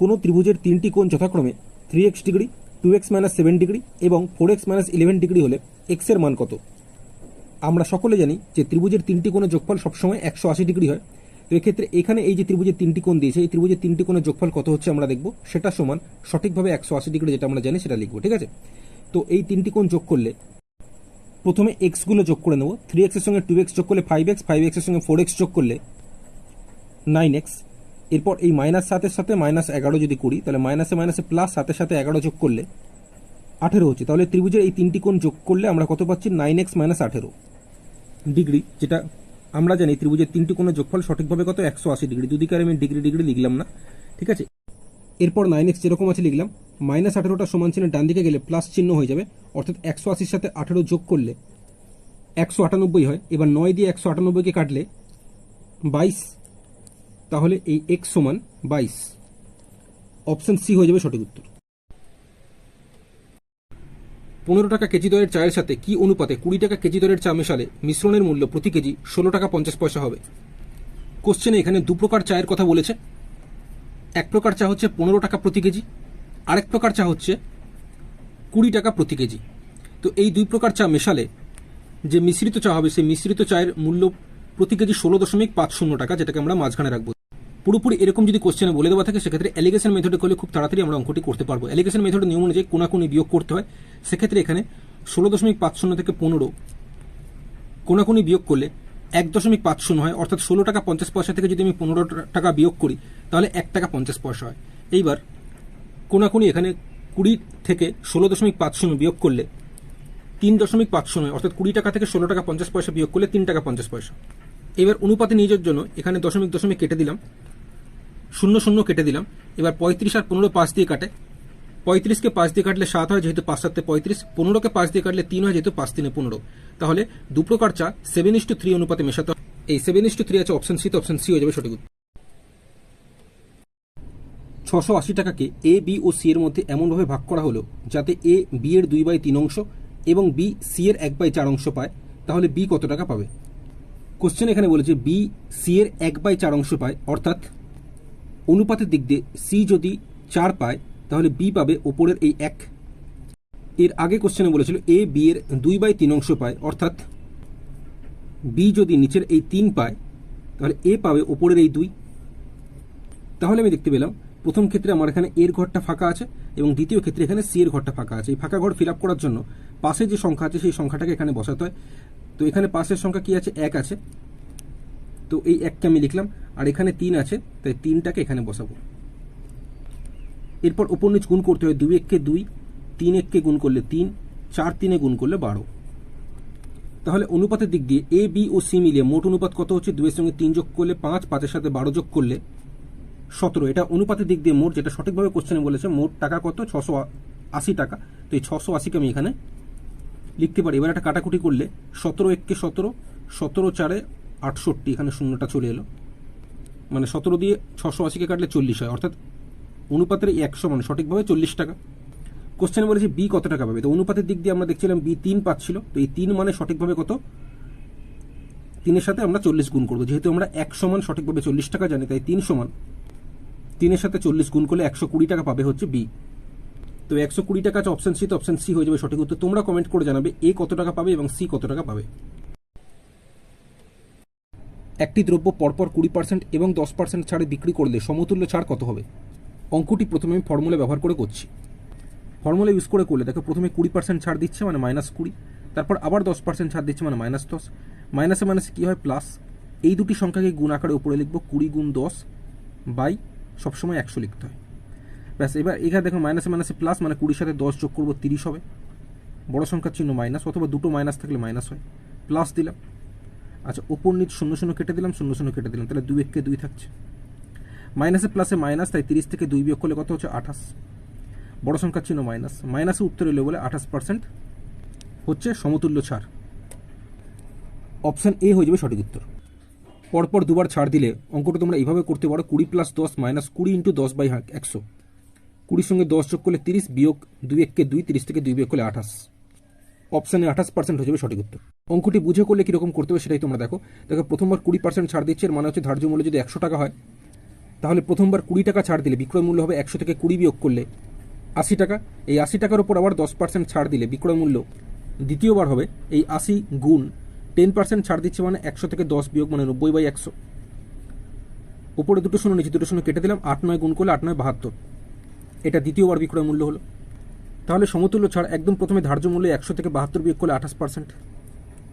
কোনো ত্রিভুজের তিনটি কোণ যথাক্রমে three x degree two x minus seven degree এবং four x minus eleven degree হলে এক্সের মান কত? আমরা সকলে জানি যে ত্রিভুজের তিনটি কোণের যোগফল সবসময় একশো আশি ডিগ্রি হয়। তো এক্ষেত্রে এখানে এই যে ত্রিভুজের তিনটি কোণ দিয়েছে, এই ত্রিভুজের তিনটি কোণের যোগফল কত হচ্ছে আমরা দেখব। সেটা সমান সঠিকভাবে একশো আশি ডিগ্রি যেটা আমরা জানি সেটা লিখব, ঠিক আছে? তো এই তিনটি কোণ যোগ করলে প্রথমে এক্সগুলো যোগ করে নেব। থ্রি এক্সের সঙ্গে টু এক্স যোগ করলে ফাইভ এক্স ফাইভ এক্সের সঙ্গে ফোর এক্স যোগ করলে নাইন এক্স এরপর এই মাইনাস সাতের সাথে মাইনাস এগারো যদি করি, তাহলে মাইনাসে মাইনাসে প্লাস সাতের সাথে এগারো যোগ করলে আঠেরো হচ্ছে। তাহলে ত্রিভুজের এই তিনটি কোণ যোগ করলে আমরা কত পাচ্ছি? নাইন এক্স মাইনাস আঠেরো ডিগ্রি যেটা আমরা জানি ত্রিভুজের তিনটি কোণের যোগফল সঠিকভাবে কত? একশো আশি ডিগ্রি দুদিকে আমি ডিগ্রি ডিগ্রি লিখলাম না, ঠিক আছে? এরপর নাইন এক্স যেরকম আছে লিখলাম মাইনাস আঠেরোটা সমান চিহ্নে ডান দিকে গেলে প্লাস চিহ্ন হয়ে যাবে, অর্থাৎ একশো আশির সাথে আঠেরো যোগ করলে একশো আটানব্বই হয়। এবার নয় দিয়ে একশো আটানব্বইকে কাটলে বাইশ তাহলে এই এক্স সমান বাইশ। অপশন সি হয়ে যাবে সঠিক উত্তর। পনেরো টাকা কেজি দরের চায়ের সাথে কি অনুপাতে কুড়ি টাকা কেজি দরের চা মেশালে মিশ্রণের মূল্য প্রতি কেজি ষোলো টাকা পঞ্চাশ পয়সা হবে? কোশ্চেনে এখানে দু প্রকার চায়ের কথা বলেছে। এক প্রকার চা হচ্ছে পনেরো টাকা প্রতি কেজি, আরেক প্রকার চা হচ্ছে কুড়ি টাকা প্রতি কেজি। তো এই দুই প্রকার চা মেশালে যে মিশ্রিত চা হবে, সেই মিশ্রিত চায়ের মূল্য প্রতি কেজি ষোলো দশমিক পাঁচ শূন্য টাকা, যেটাকে আমরা মাঝখানে রাখব। পুরোপুরি এরকম যদি কোশ্চেনে বলে দেওয়া থাকে, সেক্ষেত্রে অ্যালিগেশন মেথডে করলে খুব তাড়াতাড়ি আমরা অঙ্কটি করতে পারব। অ্যালিগেশন মেথডের নিয়ম অনুযায়ী কোনাকুনি বিয়োগ করতে হয়। সেক্ষেত্রে এখানে ষোলো দশমিক পাঁচ শূন্য থেকে পনেরো কোনাকুনি বিয়োগ করলে এক দশমিক পাঁচ শূন্য হয়। অর্থাৎ ষোলো টাকা পঞ্চাশ পয়সা থেকে যদি আমি পনেরো টাকা বিয়োগ করি, তাহলে এক টাকা পঞ্চাশ পয়সা হয়। এইবার কোনাকুনি এখানে কুড়ি থেকে ষোলো দশমিক পাঁচ শূন্য বিয়োগ করলে তিন দশমিক পাঁচ শূন্য অর্থাৎ কুড়ি টাকা থেকে ষোলো টাকা পঞ্চাশ পয়সা বিয়োগ করলে তিন টাকা পঞ্চাশ পয়সা। এবার অনুপাতে যাওয়ার জন্য এখানে দশমিক দশমিক কেটে দিলাম। শূন্য শূন্য কেটে দিলাম। এবার পঁয়ত্রিশ আর পনেরো পাঁচ দিয়ে কাটে। পঁয়ত্রিশকে পাঁচ দিয়ে কাটলে সাত হয়, যেহেতু পাঁচ সাতে পঁয়ত্রিশ। পনেরোকে পাঁচ দিয়ে কাটলে তিন হয়, যেহেতু পাঁচ তিনে পনেরো। তাহলে দু প্রকার চা সেভেন ইস টু থ্রি অনুপাতে মেশাতে। এই সেভেন ইস টু থ্রি আছে অপশন সি তো অপশন সি হয়ে যাবে সঠিক ছশো আশি টাকাকে এ বি ও সি এর মধ্যে এমনভাবে ভাগ করা হলো যাতে এ বি এর দুই বাই তিন অংশ এবং বি সি এর এক বাই চার অংশ পায়। তাহলে বি কত টাকা পাবে? কোশ্চেন এখানে বলেছে বি সি এর এক বাই চার অংশ পায়, অর্থাৎ অনুপাতের দিক দিয়ে সি যদি চার পায়, তাহলে বি পাবে ওপরের এই এক। এর আগে কোশ্চেনে বলেছিল এ বি এর দুই বাই তিন অংশ পায়, অর্থাৎ বি যদি নিচের এই তিন পায়, তাহলে এ পাবে ওপরের এই দুই। তাহলে আমি দেখতে পেলাম, প্রথম ক্ষেত্রে আমার এখানে এর ঘরটা ফাঁকা আছে এবং দ্বিতীয় ক্ষেত্রে এখানে সি এর ঘরটা ফাঁকা আছে। এই ফাঁকা ঘর ফিল করার জন্য পাশে যে সংখ্যা আছে, সেই সংখ্যাটাকে এখানে বসাতে হয়। তো এখানে পাশের সংখ্যা কি আছে? এক আছে। তো এই এককে আমি লিখলাম, আর এখানে তিন আছে, তাই তিনটাকে এখানে বসাবো। এরপর ওপর নিচ গুণ করতে হয় দুই এককে দুই, তিন এককে গুণ করলে তিন, চার তিনে গুণ করলে বারো। তাহলে অনুপাতের দিক দিয়ে এ বি ও সি মিলিয়ে মোট অনুপাত কত হচ্ছে? দুইয়ের সঙ্গে তিন যোগ করলে পাঁচ, পাঁচের সাথে বারো যোগ করলে সতেরো। এটা অনুপাতের দিক দিয়ে মোট, যেটা সঠিকভাবে কোশ্চেনে বলেছে, মোট টাকা কত? ছশো আশি টাকা। তো এই ছশো আশিকে আমি এখানে লিখতে পারি। এবার একটা কাটাকুটি করলে সতেরো এককে সতেরো সতেরো চারে আটষট্টি, এখানে শূন্যটা চলে এলো। মানে সতেরো দিয়ে ছশো আশিকে কাটলে চল্লিশ হয়। অর্থাৎ অনুপাতের একশো মানে সঠিকভাবে চল্লিশ টাকা। কোশ্চেনে বলেছে বি কত টাকা পাবে তো অনুপাতের দিক দিয়ে আমরা দেখছিলাম বি তিন পাচ্ছিল। তো এই তিন মানে সঠিকভাবে কত? তিনের সাথে আমরা চল্লিশ গুণ করব। যেহেতু আমরা এক সমান সঠিকভাবে চল্লিশ টাকা জানি, তাই তিন সমান। তিনের সাথে চল্লিশ গুণ করলে একশো কুড়ি টাকা পাবে হচ্ছে বি তো একশো কুড়ি টাকা আছে অপশন সি তো অপশন সি হয়ে যাবে সঠিক উত্তর। তোমরা কমেন্ট করে জানাবে এ কত টাকা পাবে এবং সি কত টাকা পাবে। একটি দ্রব্য পরপর কুড়ি পার্সেন্ট এবং দশ পার্সেন্ট ছাড়ে বিক্রি করলে সমতুল্য ছাড় কত হবে? অঙ্কটি প্রথমে আমি ফর্মুলা ব্যবহার করে করছি। ফর্মুলা ইউজ করে করলে দেখো প্রথমে কুড়ি পার্সেন্ট ছাড় দিচ্ছে মানে মাইনাস কুড়ি, তারপর আবার দশ পার্সেন্ট ছাড় দিচ্ছে মানে মাইনাস দশ। মাইনাসে মাইনাসে কী হয়? প্লাস এই দুটি সংখ্যাকে গুণ আকারে উপরে লিখব, কুড়ি গুণ দশ বাই সবসময় একশো লিখতে হয়। ব্যাস, এবার এখানে দেখো মাইনাসে মাইনাসে প্লাস মানে কুড়ির সাথে দশ যোগ করব তিরিশ হবে। বড় সংখ্যার চিহ্ন মাইনাস অথবা দুটো মাইনাস থাকলে মাইনাস হয়। প্লাস দিলাম। আচ্ছা ওপর নিচ শূন্য শূন্য কেটে দিলাম, শূন্য শূন্য কেটে দিলাম, তাহলে দুই এককে দুই থাকছে। মাইনাসে প্লাসে মাইনাস তাই তিরিশ থেকে দুই বিয়োগ করলে কত হচ্ছে? আঠাশ। বড় সংখ্যার চিহ্ন মাইনাস মাইনাসে উত্তর এলো বলে আঠাশ পার্সেন্ট হচ্ছে সমতুল্য ছাড়। অপশান এ হয়ে যাবে সঠিক উত্তর। পরপর দুবার ছাড় দিলে অঙ্কটা তোমরা এইভাবে করতে পারো, কুড়ি প্লাস দশ মাইনাস কুড়ি ইন্টু দশ বাই একশো। কুড়ির সঙ্গে দশ যোগ করলে তিরিশ, বিয়োগ দুই এককে দুই, তিরিশ থেকে দুই বিয়োগ করলে আঠাশ। অপশানে আঠাশ পার্সেন্ট হয়ে যাবে সঠিক উত্তর। অঙ্কটি বুঝে করলে কীরকম করতে হবে সেটাই তোমরা দেখো। দেখো, প্রথমবার কুড়ি পার্সেন্ট ছাড় দিচ্ছে, এর মানে হচ্ছে ধার্য মূল্য যদি একশো টাকা হয়, তাহলে প্রথমবার কুড়ি টাকা ছাড় দিলে বিক্রয় মূল্য হবে একশো থেকে কুড়ি বিয়োগ করলে আশি টাকা। এই আশি টাকার উপর আবার দশ পার্সেন্ট ছাড় দিলে বিক্রয় মূল্য দ্বিতীয়বার হবে, এই আশি গুণ টেন পার্সেন্ট ছাড় দিচ্ছে মানে একশো থেকে দশ বিয়োগ মানে নব্বই বাই একশো। উপরে দুটো শূন্য, নিচে দুটো শূন্য কেটে দিলাম, আট নয় গুণ করলে আট নয় বাহাত্তর। এটা দ্বিতীয়বার বিক্রয় মূল্য হলো। তাহলে সমতুল্য ছাড় একদম প্রথমে ধার্য মূল্যে একশো থেকে বাহাত্তর বিয়োগ করলে আঠাশ পার্সেন্ট